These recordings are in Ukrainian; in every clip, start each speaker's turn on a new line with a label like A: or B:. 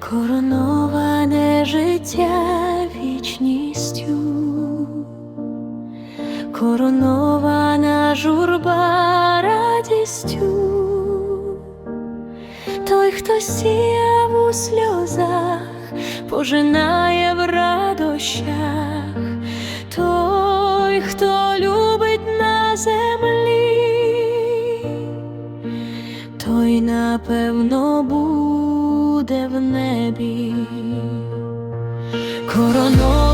A: Короноване життя вічністю, коронована журба радістю, той, хто сіяв у сльозах, пожинає в радощах, той, хто любить на землі. напевно буде в небі. Короно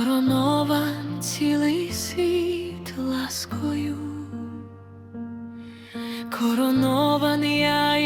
A: Коронован цілий світ ласкою, коронований я.